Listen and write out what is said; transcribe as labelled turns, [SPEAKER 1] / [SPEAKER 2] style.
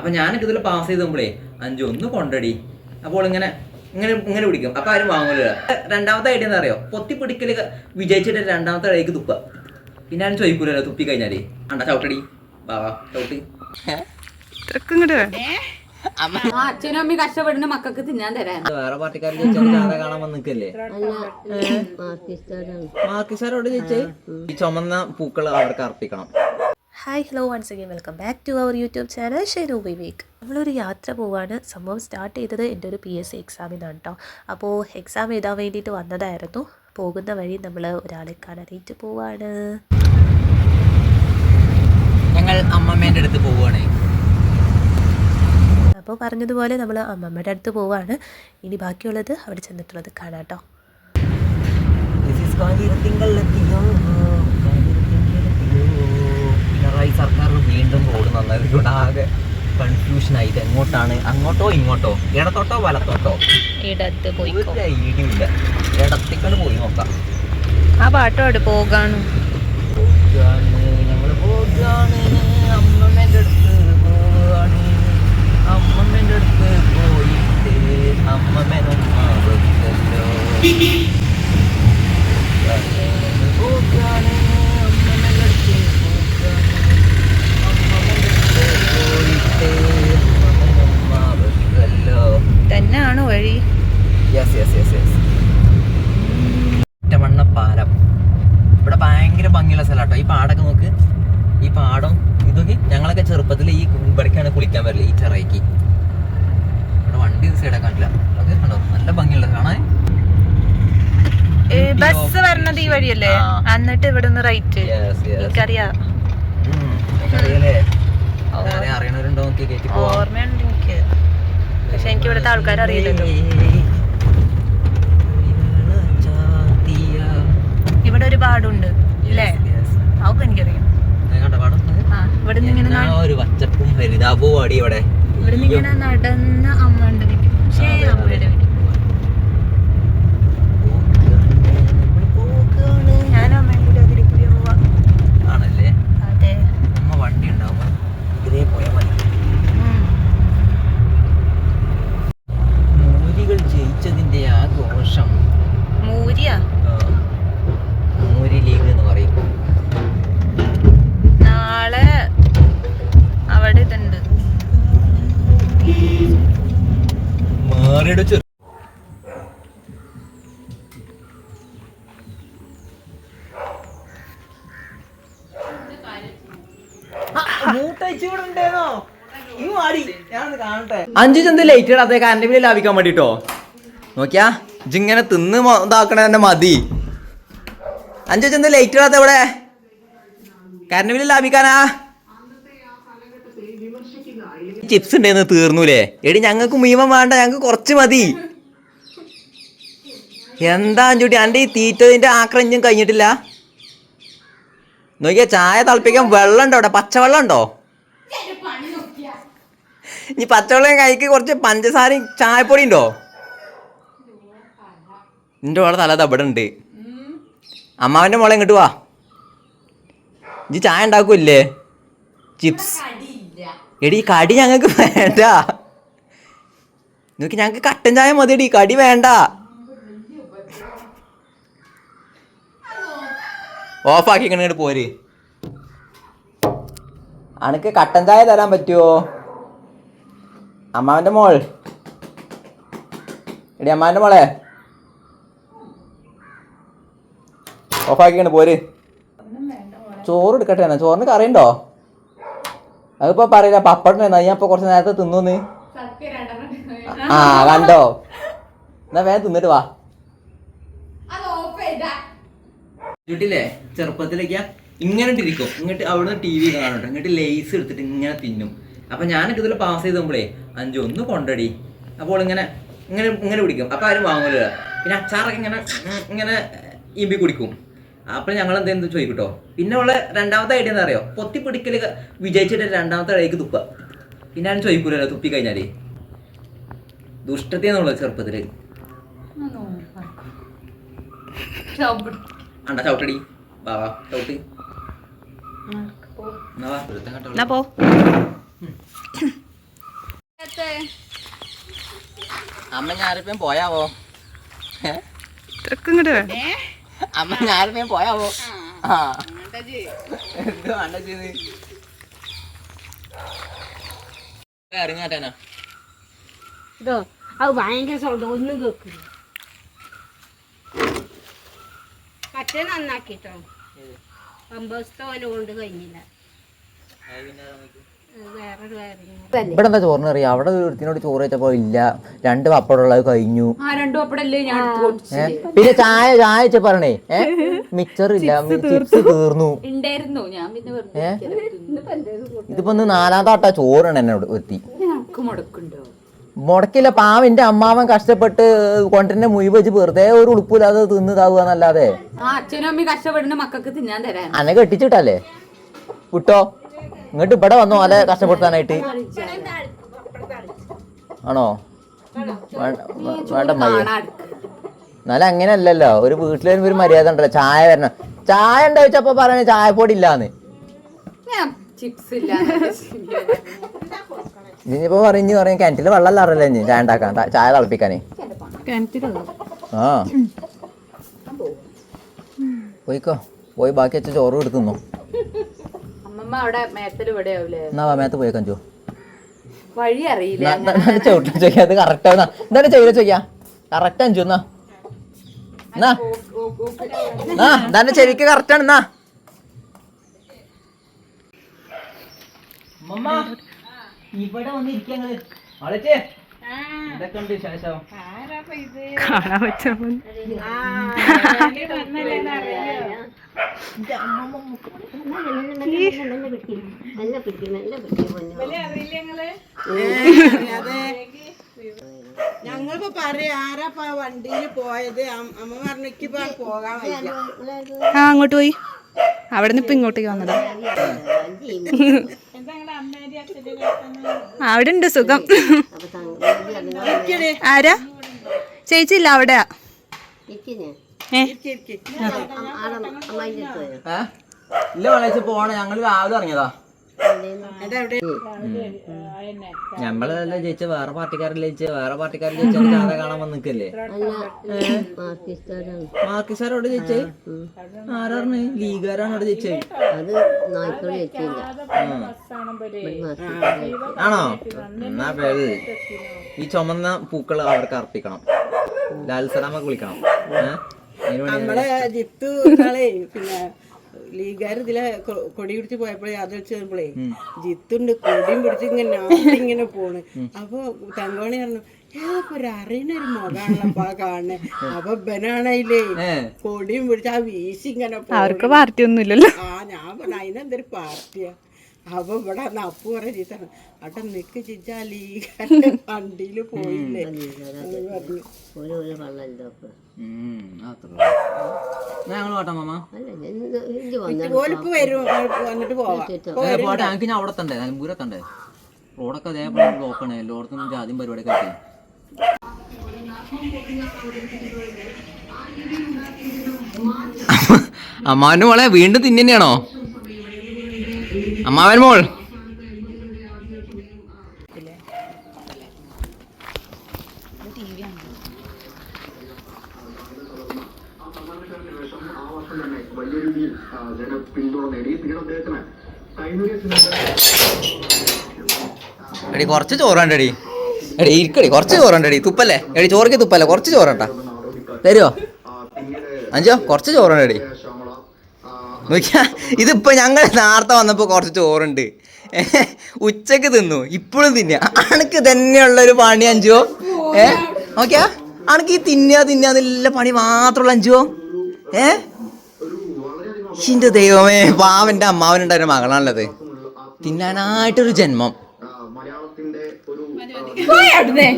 [SPEAKER 1] അപ്പൊ ഞാനൊക്കെ ഇതിൽ പാസ് ചെയ്ത് പോകുമ്പോഴേ അഞ്ചു ഒന്ന് കൊണ്ടടി. അപ്പോൾ ഇങ്ങനെ ഇങ്ങനെ ഇങ്ങനെ പിടിക്കും. അപ്പൊ ആരും വാങ്ങൂല. രണ്ടാമത്തെ ഐഡിയ എന്താ അറിയോ പൊത്തി പിടിക്കൽ വിജയിച്ചിട്ട് രണ്ടാമത്തെ ഇടയ്ക്ക് തുപ്പ. പിന്നെ ആരും ചോദിക്കൂലല്ലോ തുപ്പി കഴിഞ്ഞാലേ. അണ്ട ചവിട്ടടി. ബാവാ ചവിട്ടി.
[SPEAKER 2] അച്ഛനും അമ്മയും കഷ്ടപ്പെടുന്ന മക്കൾക്ക് തിന്നാൻ തരാൻ
[SPEAKER 1] വേറെ പാർട്ടിക്കാരൻ ചോദിച്ചാൽ കാണാൻ വന്നിക്കല്ലേ മാർക്കിസാരോട് ചോദിച്ചേ ഈ ചുമന്ന പൂക്കൾ അവർക്ക് അർപ്പിക്കണം.
[SPEAKER 3] Hi hello once again welcome back to our YouTube channel Sheru Vivek നമ്മളൊരു യാത്ര പോവാണ്. സംഭവം സ്റ്റാർട്ട് ചെയ്തത് എന്റെ ഒരു പി എസ് സി എക്സാമിനാണ് കേട്ടോ അപ്പോൾ എക്സാം എഴുതാൻ വേണ്ടിയിട്ട് വന്നതായിരുന്നു. പോകുന്ന വഴി നമ്മൾ ഒരാളെ കാണാനായിട്ട് പോവാണ്.
[SPEAKER 1] ഞങ്ങൾ അമ്മമ്മേന്റെ അടുത്ത് പോവുകയാണ്.
[SPEAKER 3] അപ്പോൾ പറഞ്ഞതുപോലെ നമ്മൾ അമ്മമ്മയുടെ അടുത്ത് പോവാണ്. ഇനി ബാക്കിയുള്ളത് അവിടെ ചെന്നിട്ടുള്ളത് കാണാം കേട്ടോ
[SPEAKER 1] പിണറായി സർക്കാർ വീണ്ടും റോഡ് നന്നായതുകൊണ്ട് ആകെ കൺഫ്യൂഷൻ ആയി. എങ്ങോട്ടാണ്? അങ്ങോട്ടോ ഇങ്ങോട്ടോ? ഇടത്തോട്ടോ വലത്തോട്ടോ?
[SPEAKER 4] ഇടത്ത് പോയി
[SPEAKER 1] ഒരു ഐഡിയ ഇടത്തേക്കാണ് പോയി നോക്കാം.
[SPEAKER 4] ആ പാട്ടോട് പോകാണ്.
[SPEAKER 1] പോകാണ്. ഞങ്ങൾ പോകാണ്. അമ്മമ്മേന്റെ അടുത്ത് പോവാണ്. അമ്മമ്മേന്റെ അടുത്ത് പോയിട്ട് പോകാണ് അമ്മമ്മേന്റെ അടുത്ത് പോകാണ് അമ്മമ്മേന്റെ അടുത്ത് പോയിട്ട് അമ്മമ്മേനും ആവത്തല്ലോ
[SPEAKER 4] തന്നെയാണോ വഴി
[SPEAKER 1] യെസ് യെസ് യെസ് യെസ് ഒറ്റമണ്ണ പാലം ഇവിടെ ഭയങ്കര ഭംഗിയുള്ള സ്ഥലം ഈ പാടൊക്കെ നോക്ക്. ഈ പാടം ഇതൊക്കെ ഞങ്ങളൊക്കെ ചെറുപ്പത്തിൽ ഈ ഇവിടേക്കാണ് കുളിക്കാൻ വരില്ല ഈ ചെറൈക്ക് ഇവിടെ വണ്ടി സൈഡാക്കാൻ പറ്റില്ല അതൊക്കെ കണ്ടോ? നല്ല ഭംഗിയുള്ള കാണാൻ?
[SPEAKER 4] ബസ് വരണത് ഈ വഴിയല്ലേ. എന്നിട്ട് ഇവിടെ നിന്ന് റൈറ്റ്
[SPEAKER 1] യെസ് യെസ്
[SPEAKER 4] എനിക്കറിയാം
[SPEAKER 1] അറിയാലേ ആരെ അറിയണവരുണ്ടോ? നോക്കി കയറ്റി പോവാം.
[SPEAKER 4] ഓർമ്മയുണ്ട് എനിക്ക്. പക്ഷെ എനിക്ക് ഇവിടുത്തെ ആൾക്കാരെ അറിയില്ലല്ലോ. ഇവിടെ ഒരു പാടുണ്ട് അല്ലേ അതൊക്കെ എനിക്കറിയാം. ആ ഇവിടെ നിന്ന് ഇങ്ങനെ
[SPEAKER 1] ഒരു പച്ചപ്പും ഹരിതാപവും അടി ഇവിടെ?
[SPEAKER 4] ഇവിടെ നിന്ന് ഇങ്ങനെ നടന്ന അമ്മ ഉണ്ട് വീട്ടിൽ പക്ഷേ. അമ്മയുടെ വീട്ടിൽ
[SPEAKER 1] ആഘോഷം
[SPEAKER 4] അമ്മയും
[SPEAKER 1] മാറിയുടെ ചെറു അഞ്ചു ചന്ത ലൈറ്റ് ഇടാതെ കറണ്ട് ബില്ല് ലാഭിക്കാൻ വേണ്ടിട്ടോ. നോക്കിയാ ഇങ്ങനെ തിന്ന് ഇതാക്കണ എന്റെ മതി. അഞ്ചു ചന്ത ലൈറ്റ് ഇടാത്ത ഇവിടെ കറണ്ട് ബില്ല് ലാഭിക്കാനാ? ചിപ്സ് ഉണ്ടായിരുന്നു തീർന്നൂലേ? എടി ഞങ്ങൾക്ക് മീമം വേണ്ട ഞങ്ങൾക്ക് കുറച്ച് മതി. എന്താ അഞ്ചുട്ടി എന്റെ ഈ തീറ്റതിന്റെ ആക്രഞ്ചും കഴിഞ്ഞിട്ടില്ല. നോക്കിയാ ചായ തിളപ്പിക്കാൻ വെള്ളം ഉണ്ടോ അവിടെ? പച്ചവെള്ളം ഉണ്ടോ ഇനി പച്ചവെള്ളം കൈക്ക് കുറച്ച് പഞ്ചസാരയും ചായപ്പൊടി ഉണ്ടോ നിന്റെ മോളെ തല അവിടെ ഉണ്ട്. അമ്മാവന്റെ മോളെ ഇങ്ങോട്ട് വാ. ഇജ്ജ് ചായ ഉണ്ടാക്കൂല്ലേ? ചിപ്സ് എടി കടി ഞങ്ങൾക്ക് വേണ്ട. നോക്കി ഞങ്ങൾക്ക് കട്ടൻ ചായ മതി എടി കടി വേണ്ട. ഓഫാക്കി ഇങ്ങോട്ട് പോര്. അനക്ക് കട്ടൻ ചായ തരാൻ പറ്റുമോ അമ്മാവന്റെ മോൾ. എടി അമ്മാവന്റെ മോളെ. ഓഫാക്കിയാണ് പോര്. ചോറ് എടുക്കട്ടെ ചോറിന് കറിയുണ്ടോ? അതിപ്പോ പറയില്ല പപ്പടം എന്നാ ഞാൻ ഇപ്പൊ കുറച്ച് നേരത്തെ തിന്നു ആ കണ്ടോ? എന്നാ വേഗം തിന്നിട്ട് വാ. ചുട്ടില്ലേ ചെറുപ്പത്തിലേക്ക് ഇങ്ങനെ ഇരിക്കും ഇങ്ങോട്ട് അവിടുന്ന് ടി വി കാണട്ടെ ഇങ്ങോട്ട് ലേസ് എടുത്തിട്ട് ഇങ്ങനെ തിന്നും. അപ്പൊ ഞാനൊക്കെ ഇതിൽ പാസ് ചെയ്തുമ്പോഴേ അഞ്ചു ഒന്ന് കൊണ്ടടി. അപ്പോൾ ഇങ്ങനെ ഇങ്ങനെ ഇങ്ങനെ പിടിക്കും. അപ്പൊ ആരും വാങ്ങൂല പിന്നെ അച്ചാറൊക്കെ ഇങ്ങനെ ഇങ്ങനെ ഇമ്പി കുടിക്കും. അപ്പോൾ ഞങ്ങൾ എന്തെന്ന് ചോദിക്കട്ടോ? പിന്നെ ഉള്ള രണ്ടാമത്തെ ഐഡിയ എന്താ അറിയോ? പൊത്തി പിടിക്കൽ വിജയിച്ചിട്ട് രണ്ടാമത്തെ ഇടയ്ക്ക് തുപ്പുക പിന്നെ ആരും ചോദിക്കൂലല്ലോ തുപ്പി കഴിഞ്ഞാലേ. ദുഷ്ടതയെന്നുള്ളത് ചെറുപ്പത്തിൽ അണ്ട ചവിട്ടടി. ചവിട്ട്. എന്നാ.
[SPEAKER 4] എന്നാ പോ.
[SPEAKER 1] അമ്മ ഞാനിപ്പം പോയാവോ?
[SPEAKER 4] ഇങ്ങോട്ട് വേണം
[SPEAKER 1] അമ്മ ഞാനിപ്പം പോയാവോ? ആ. എന്ത് വേണ്ട ചെയ്ത് ഇറങ്ങാറ്റാനാ
[SPEAKER 2] ഇതോ അത് ഭയങ്കര സൗണ്ട്. ഒന്നും കേൾക്കില്ല മറ്റേ നന്നാക്കിട്ടോ? പമ്പസ്തോല കൊണ്ട് കഴിഞ്ഞില്ല.
[SPEAKER 1] ഇവിടെ എന്താ ചോറിന് അറിയാം അവിടെ ഒരുത്തിനോട് ചോറ് വെച്ചപ്പോ ഇല്ല രണ്ട് പപ്പടമുള്ളത് കഴിഞ്ഞു. പിന്നെ ചായ ചായ വെച്ച പറഞ്ഞേ മിക്സർ ഇല്ല ചിപ്സ് തീർന്നു. ഇതിപ്പോ ഒന്ന് നാലാമത്തെ ആട്ടാ ചോറാണ് എന്നോട് ഒരുത്തി.
[SPEAKER 2] മുടക്കില്ല പാവ
[SPEAKER 1] എന്റെ പാവിന്റെ അമ്മാവൻ കഷ്ടപ്പെട്ട് കൊണ്ടിന്റെ മുഴി വെച്ച് വെറുതെ ഒരു ഉളുപ്പില്ലാതെ തിന്ന് എന്നല്ലാതെ.
[SPEAKER 2] ആ അച്ഛനും അമ്മയും കഷ്ടപ്പെടുന്ന മക്കൾക്ക് തിന്നാൻ തരാൻ.
[SPEAKER 1] അന്നെ കെട്ടിച്ചിട്ടല്ലേ? വിട്ടോ? ഇങ്ങോട്ട് ഇവിടെ വന്നു അല്ലെ കഷ്ടപ്പെടുത്താനായിട്ട്. ആണോ? വേണ്ട- വേണ്ട മയ്യ എന്നാലും അങ്ങനെയല്ലല്ലോ. ഒരു വീട്ടിൽ വരുമ്പോ ഒരു മര്യാദ ഉണ്ടല്ലോ. ചായ വരണം. ചായ ഉണ്ടോ ചോദിച്ചപ്പോ പറയണേ ചായപ്പൊടി ഇല്ലാന്ന്. ഇനിയിപ്പോ പറഞ്ഞു പറയും കിണറ്റിൽ വെള്ളം അറിയില്ല ഇനി. ചായ ഉണ്ടാക്കാൻ ചായ തിളപ്പിക്കാനേ. ആ. പോയിക്കോ. പോയി ബാക്കി വെച്ച ചോറ് എടുത്തുന്നോ
[SPEAKER 2] അമ്മമ്മ അവിടെ മേത്തൽ ഇവിടെ ആവൂലേ
[SPEAKER 1] എന്നാ മേത്ത് പോയി കഞ്ചോ
[SPEAKER 2] വഴി അറിയില്ല
[SPEAKER 1] ചവിട്ടാ ചെയ്യാ അത് കറക്റ്റ് ആവുന്ന. എന്താണ് ചെയ്ത ചെയ്യാ കറക്റ്റ് അഞ്ചു എന്നാ. ചെവിക്ക് കറക്റ്റ് ആണ് എന്നാ. ഇവിടെ
[SPEAKER 4] കാണാൻ പറ്റാ
[SPEAKER 5] ഞങ്ങളിപ്പോ പറയാ ആരാ വണ്ടിയിൽ പോയത്? അമ്മ പറഞ്ഞിപ്പോ പോകാൻ
[SPEAKER 4] ആ അങ്ങോട്ട് പോയി. അവിടെ നിന്ന് ഇപ്പൊ ഇങ്ങോട്ടേക്ക് വന്നതാ. അവിടെ ഉണ്ട് സുഖം. ആരാ? ചേച്ചി ഇല്ല അവിടെയാ?
[SPEAKER 1] ഇല്ല വളച്ച് പോണ ഞങ്ങൾ രാവിലെ ഇറങ്ങിയതാ. ഞമ്മളല്ല ജയിച്ച വേറെ പാർട്ടിക്കാരല്ലേ ജയിച്ച വേറെ പാർട്ടിക്കാരൻ ജയിച്ച ജാഥ കാണാൻ വന്നിക്കല്ലേ? മാർക്കിസാരോട് ജയിച്ചേ? ആരാണ്? ലീഗുകാരാണ് അവിടെ ജയിച്ചേ?
[SPEAKER 6] അത് നായ്ക്കളി വെച്ചില്ല
[SPEAKER 1] ആണോ? എന്നാ പേര് ഈ ചുമന്ന പൂക്കൾ അവർക്ക് അർപ്പിക്കണം. ലാൽസലാമ കുളിക്കണം. ഏഹ്
[SPEAKER 5] നമ്മളെ ജിത്തു കളെ പിന്നെ ലീഗാർ ഇതിലെ കൊടി പിടിച്ച് പോയപ്പോഴേ അത് വെച്ച് വരുമ്പോഴേ ജിത്തുണ്ട് കൊടിയും പിടിച്ച് ഇങ്ങനെ ഇങ്ങനെ പോണ്. അപ്പൊ തങ്കോണി പറഞ്ഞു ഒരു അറിയണ ഒരു മുഖാണല്ലപ്പാ കാണുന്നെ. അപ്പൊ
[SPEAKER 1] ബനാണയില്ലേ
[SPEAKER 5] കൊടിയും പിടിച്ച് ആ വീശി ഇങ്ങനെ.
[SPEAKER 4] അവർക്ക് പാർട്ടി ഒന്നും ഇല്ലല്ലോ
[SPEAKER 5] ആ ഞാൻ പറഞ്ഞു അതിനെന്തൊരു പാർട്ടിയാ? അപ്പൊ ഇവിടെ വന്ന് അപ്പു പറഞ്ഞ ചീത്താണ് അവിടെ നിക്ക് ചിച്ചാ ലീഗാരുടെ വണ്ടിയിൽ പോയില്ലേ?
[SPEAKER 1] ഞങ്ങൾ പോട്ടെ മാമ?
[SPEAKER 5] ഓലിപ്പ് വരും വന്നിട്ട് പോവാം.
[SPEAKER 1] പോട്ടെ ഞങ്ങൾക്ക് അവിടെ റോഡൊക്കെ അതേപോലെ എല്ലായിടത്തും പരിപാടിയൊക്കെ അമ്മാവന്റെ മോളെ വീണ്ടും തിന്നെയാണോ അമ്മാവൻ മോൾ. എടി കുറച്ച് ചോറുണ്ടടി. എടി ഇരിക്കടി കുറച്ച് ചോറുണ്ടടി. തുപ്പല്ലേ? എടി ചോറിക്ക് തുപ്പല്ലേ? കുറച്ച് ചോറണ്ടോ. തരുമോ അഞ്ചോ കുറച്ച് ചോറുണ്ടടി. നോക്കിയാ ഇതിപ്പോ ഞങ്ങൾ നേരത്തെ വന്നപ്പോ കുറച്ച് ചോറുണ്ട്. ഉച്ചയ്ക്ക് തിന്നു ഇപ്പോഴും തിന്ന. അണക്ക് തന്നെയുള്ള ഒരു പണി അഞ്ചോ ഏ നോക്കിയാ അണക്ക് ഈ തിന്നുക തിന്നുക പണി മാത്രമുള്ള അഞ്ചോ ഏ? എന്റെ ദൈവമേ പാവന്റെ അമ്മാവനുണ്ടായ മകളാണല്ലത് തിന്നാനായിട്ടൊരു ജന്മം.
[SPEAKER 4] പോയി അവിടുന്ന്.